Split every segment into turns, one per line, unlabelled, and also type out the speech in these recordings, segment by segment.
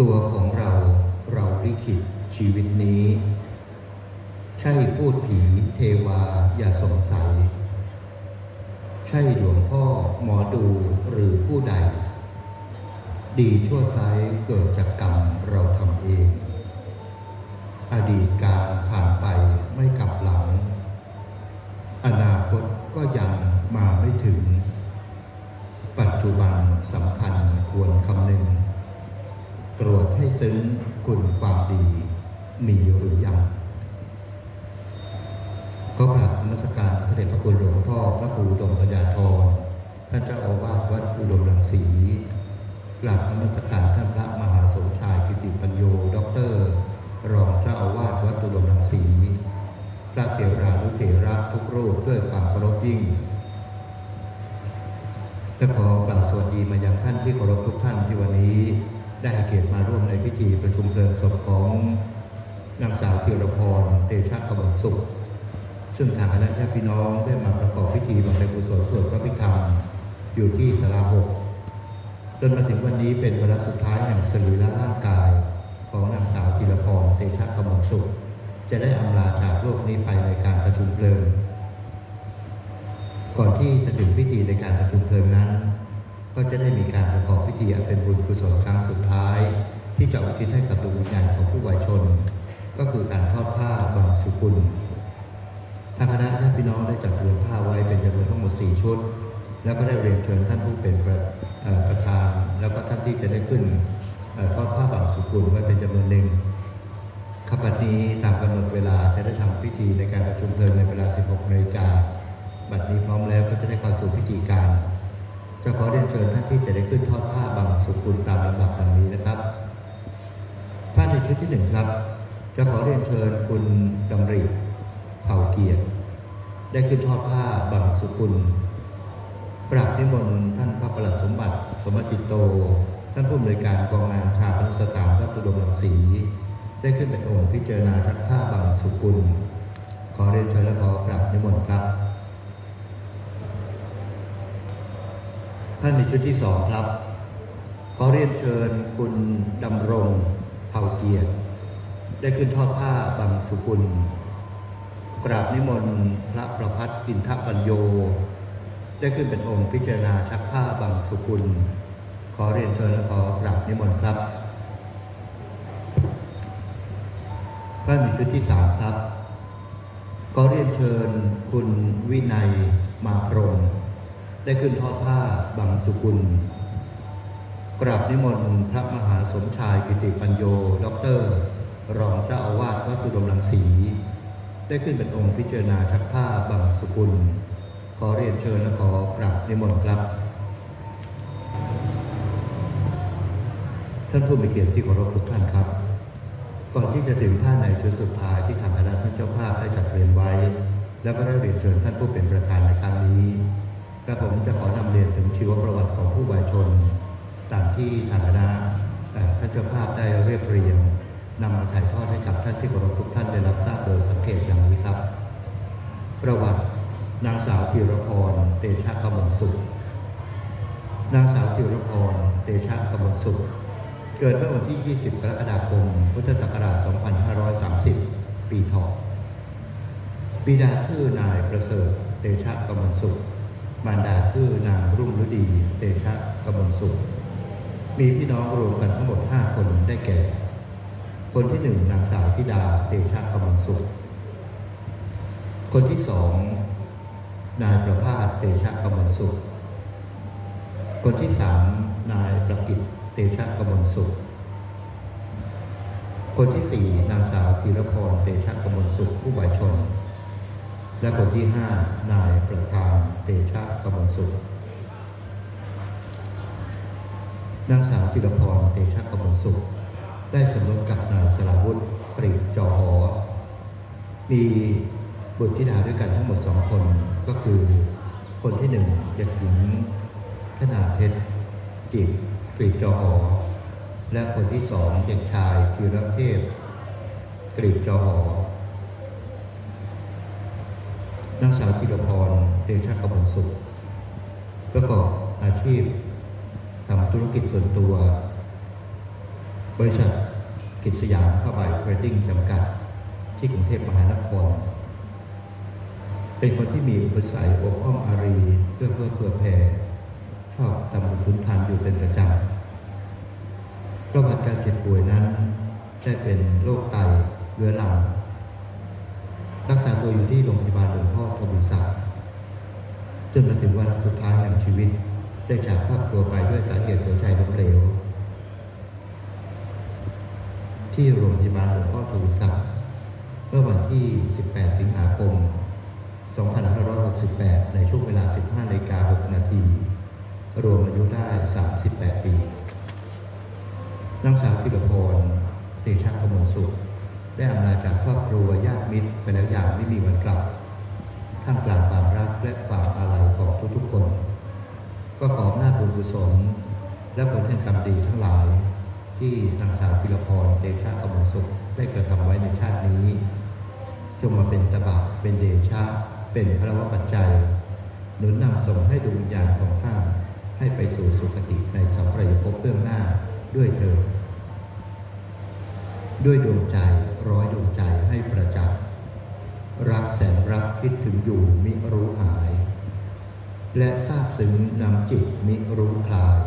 ตัวของเราเราลิขิตชีวิตนี้ ใช่พูดผีเทวาอย่าสงสัย ใช่หลวงพ่อหมอดูหรือผู้ใด ดีชั่วไซร้ายเกิดจากกรรมเราทำเอง อดีตการผ่านไปไม่กลับหลัง อนาคตก็ยังมาไม่ถึง ปัจจุบันสำคัญควรคำนึง ตรวจให้ซึ้งคุณความดี มีหรือยังก็กราบนมัสการพระเดชพระคุณหลวงพ่อพระครูดมปัญญาธรท่านเจ้าอาวาสวัดอุดมรังสีกราบนมัสการท่านพระมหาสมชายกิติปัญโยด็อกเตอร์ รองเจ้าอาวาสวัดอุดมรังสีพระเถรานุเถระทุกรูปด้วยความเคารพยิ่งและขอกล่าวสวัสดีมายังท่านที่เคารพทุกท่านที่วันนี้ ได้ให้เกียรติมาร่วมในพิธีประชุมเพลิงศพของนางสาวธีรพรเตชะกมลสุข ซึ่งทางคณะญาติพี่น้องได้มาประกอบพิธีบำเพ็ญกุศลสวดพระพิธรรมอยู่ที่สลาหกจนมาถึงวันนี้เป็นวาระสุดท้ายแห่งสรีระร่างกาย ของนางสาวธีรพรเตชะกมลสุข จะได้อำลาจากโลกนี้ไปในการประชุมเพลิง ก่อนที่จะถึงพิธีในการประชุมเพลิงนั้น ก็จะได้มีการประกอบพิธีอันเป็นบุญกุศลครั้งสุดท้าย ที่จะอุทิศให้กับดวงวิญญาณของผู้วายชน ก็คือการทอดผ้าบังสุกุลทางคณะญาติพี่น้องได้จัดเรียงผ้าไว้เป็นจำนวนทั้งหมด 4 ชุด แล้วก็ได้เรียนเชิญท่านผู้เป็นประประธาน แล้วก็ท่านที่จะได้ขึ้นอทอดผ้าบังสุกุลไว้เป็นจำนวนหนึ่งขบัดนี้ตามกำหนดเวลาจะได้ทำพิธีในการประชุมเพลิงในเวลา 16นาฬิกาบัดนี้พร้อมแล้วก็จะได้เข้าสู่พิธีการ จะขอเรียนเชิญท่านที่จะได้ขึ้นทอดผ้าบางสุกุลตามลำดับดังนี้นะครับท่านในชุดที่หนึ่งครับ จะขอเรียนเชิญคุณดำริเผ่าเกียรติ ได้ขึ้นทอดผ้าบางสุกุลกราบนิมนต์ท่านพระประหลัดสมบัติ สมจิตโต ท่านผู้อำนวยการกองงานชาปนสถานพระตุดมรังสี ได้ขึ้นเป็นองค์พิจารณาชักผ้าบางสุกุล ขอเรียนเชิญและขอกราบนิมนต์ครับ ท่านในชุดที่สองครับ ขอเรียนเชิญคุณดำรงเผ่าเกียรติ ได้ขึ้นทอดผ้าบังสุกุล กราบนิมนต์พระประพัฒน์อินทปัญโย ได้ขึ้นเป็นองค์พิจารณาชักผ้าบังสุกุล ขอเรียนเชิญและขอกราบนิมนต์ครับท่านในชุดที่สามครับ ขอเรียนเชิญคุณวินัยมาพรม ได้ขึ้นทอดผ้าบังสุกุล กราบนิมนต์พระมหาสมชายกิติปัญโยด็อกเตอร์ รองเจ้าอาวาสวัดอุดมรังสี ได้ขึ้นเป็นองค์พิจารณาชักผ้าบังสุกุล ขอเรียนเชิญและขอกราบนิมนต์ครับ ท่านผู้มีเกียรติที่เคารพทุกท่านครับ ก่อนที่จะถึงท่านในชุดสุดท้ายที่ทางคณะท่านเจ้าภาพได้จัดเตรียมไว้ แล้วก็ได้เรียนเชิญท่านผู้เป็นประธานในครั้งนี้ กระผมจะขอนำเรียนถึงชีวประวัติของผู้วายชน ตามที่ทางคณะท่านเจ้าภาพได้เรียบเรียงนำมาถ่ายทอดให้กับท่านที่เคารพทุกท่านได้รับทราบโดยสังเกตอย่างนี้ครับ ประวัตินางสาวธีรพรเตชะกมลสุข นางสาวธีรพรเตชะกมลสุข เกิดเมื่อวันที่ 20 กรกฎาคม พุทธศักราช 2530 ปีเถาะบิดาชื่อนายประเสริฐเตชะกมลสุข มารดาชื่อนางรุ่งฤดี เตชะกมลสุข มีพี่น้องรวมกันทั้งหมด 5 คนได้แก่ คนที่หนึ่งนางสาวธิดาเตชะกมลสุข คนที่สองนายประภาสเตชะกมลสุข คนที่สามนายประกิตเตชะกมลสุข คนที่สี่นางสาวธีรพรเตชะกมลสุขผู้วายชน และคนที่ห้านายประธานเตชะกมลสุข นางสาวธีรพรเตชะกมลสุข ได้สมรสกับนายสราวุธปริจอหอ มีบุตรธิดาด้วยกันทั้งหมดสองคน ก็คือคนที่หนึ่งเด็กหญิงธนาเพชรจิตกรีจอหอ และคนที่สองเด็กชายธีรเทพกรีจอหอนางสาวธีรพรเตชะกมลสุข ประกอบอาชีพำธุรกิจส่วนตัว บริษัทกิจสยามผ้าใบเทรดดิ้งจำกัด ที่กรุงเทพมหานคร เป็นคนที่มีอุปสัยอบอ้อมอารีเพื่อเพื่อเผื่อแผ่ชอบทำบุญทุนทานอยู่เป็นประจำประวัติการเจ็บป่วยนั้นได้เป็นโรคไตเรื้อรังรักษาตัวอยู่ที่โรงพยาบาลหลวงพ่อทวีศักดิ์จนมาถึงวาระสุดท้ายแห่งชีวิต ได้จากครอบครัวไปด้วยสาเหตุหัวใจล้มเหลว ที่โรงพยาบาลหลวงพ่อทวีศักดิ์เมื่อวันที่ 18 สิงหาคม 2568 ในช่วงเวลา 15นาฬิกา6นาทีรวมอายุได้ 38 ปีนางสาวพิรพรเตชะกมลสุข ได้อำลาจากครอบครัวญาติมิตรไปแล้วอย่างไม่มีวันกลับ ท่ามกลางความรักและความอาลัยของทุกๆคน ก็ขอหน้าบุญกุศลและผลแห่งกรรมดีทั้งหลาย ที่นางสาวพิรพรเตชะกมลสุขได้กระทำไว้ในชาตินี้ จงมาเป็นตบะเป็นเดชะ เป็นพระวปัจจัย หนุนนำส่งให้ดวงวิญญาณของท่านให้ไปสู่สุคติในสัมปรายภพเบื้องหน้าด้วยเถิดด้วยดวงใจร้อยดวงใจให้ประจักษ์รักแสนรักคิดถึงอยู่มิรู้หาย และทราบซึ้งนำจิตมิรู้คลาย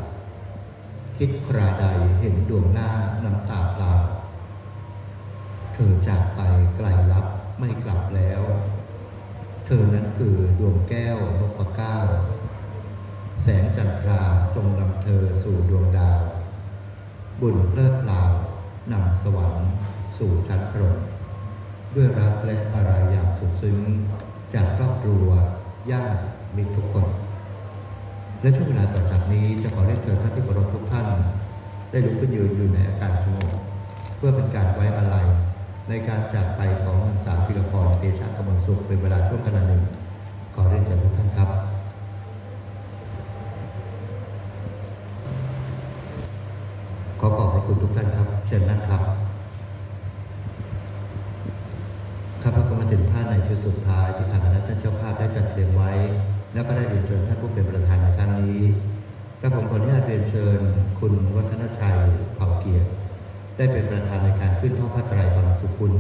คิดคราใดเห็นดวงหน้าน้ำตาปลาเธอจากไปไกลลับไม่กลับแล้ว เธอนั้นคือดวงแก้วนพเก้าแสงจันทราจงนำเธอสู่ดวงดาว บุญเลิดเพลานำสวรรค์สู่ชั้นพรหมด้วยรักและอะไรอย่างสุดซึ้ง จากครอบครัวญาติ มิตรทุกคน และช่วงเวลาต่อจากนี้จะขอเรียนเชิญท่านที่เคารพทุกท่าน ได้ลุกขึ้นยืนอยู่ในอาการสงบเพื่อเป็นการไว้อาลัยในการจากไปของนางสาวพิรพรเตชะกมลสุขเป็นเวลาช่วงขณะหนึ่ง ขอเรียนเชิญทุกท่านครับขอขอบพระคุณทุกท่านครับ เชิญนั่งครับแล้วก็มาถึงท่านในชุดสุดท้ายที่ทางคณะท่านเจ้าภาพได้จัดเตรียมไว้ แล้ว ก็ได้เรียนเชิญท่านผู้เป็นประธานในครั้งนี้กระผมขออนุญาตเรียนเชิญคุณวัฒนชัยเผ่าเกียรติ ได้เป็นประธานในการขึ้นห้องพระไตรบางสุขุล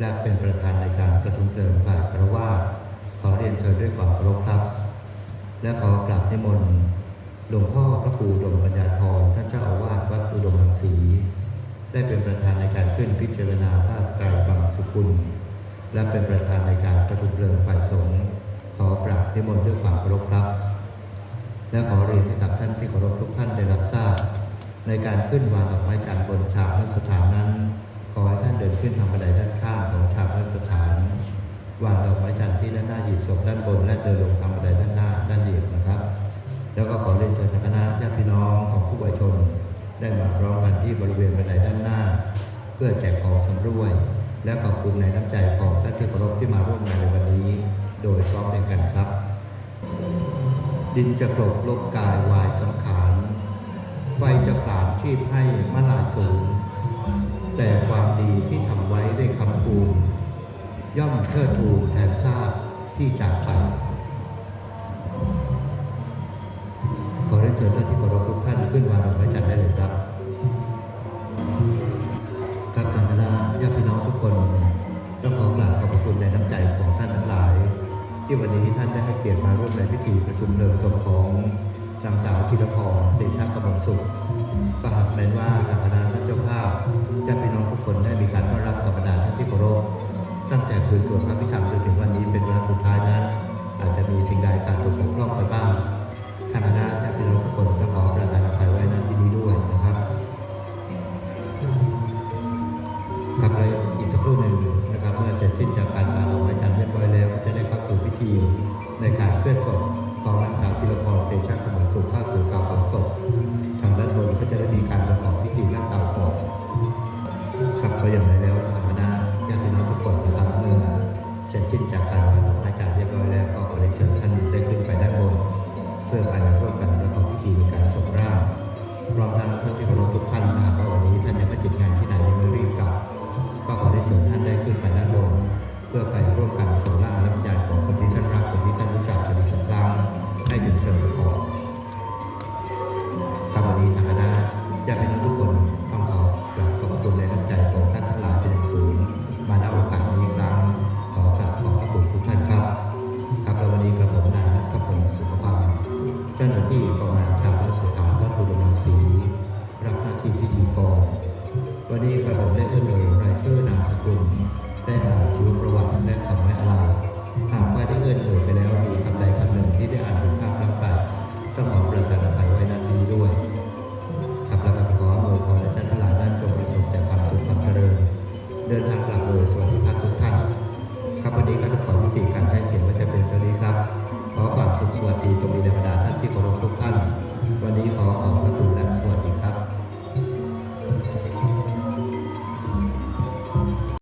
และเป็นประธานในการประชุมเพลิงฝ่ายพระว่าขอเรียนเชิญด้วยความเคารพครับ และขอกราบนิมนต์หลวงพ่อพระครูดมปัญญาธรท่านเจ้าอาวาสวัดอุดมรังสีได้เป็นประธานในการขึ้นพิจารณาภาพไตรบางสุขุลและเป็นประธานในการประชุมเพลิงฝ่ายสงฆ์ ขอกราบนิมนต์ด้วยความเคารพครับ และขอเรียนให้กับท่านที่เคารพทุกท่านได้รับทราบ ในการขึ้นวางดอกไม้จันทร์บนฉากพระสถานนั้น ขอให้ท่านเดินขึ้นทางบันไดด้านข้างของฉากพระสถาน วางดอกไม้จันทร์ที่ด้านหน้าหยิบศพด้านบน และเดินลงทางบันไดด้านหน้าด้านเหยียบนะครับ แล้วก็ขอเรียนเชิญคณะญาติพี่น้องของผู้บริชน ได้มาพร้อมกันที่บริเวณบันไดด้านหน้า เพื่อแจกของชำร่วย และขอบคุณในน้ำใจของท่านที่เคารพที่มาร่วมงานในวันนี้ โดยพร้อมเพรียงกันครับ ดินจะกลบลบกายวายสังขารไฟจะผามชีพให้มลาสูง แต่ความดีที่ทำไว้ได้คำคูณย่อมเทิดทูนแทนซาบที่จากไป ที่วันนี้ท่านได้ให้เกียรติมาร่วมในพิธีประชุมเพลิงศพของนางสาวธีรพรเดชกมลสุขก็หากเป็นว่าทางคณะท่านเจ้าภาพญาติพี่น้องทุกคนได้มีการต้อนรับกับบรรดาท่านที่เคารพตั้งแต่คืนสวดพระพิธรรมจนถึงวันนี้เป็นวันสุดท้ายนั้น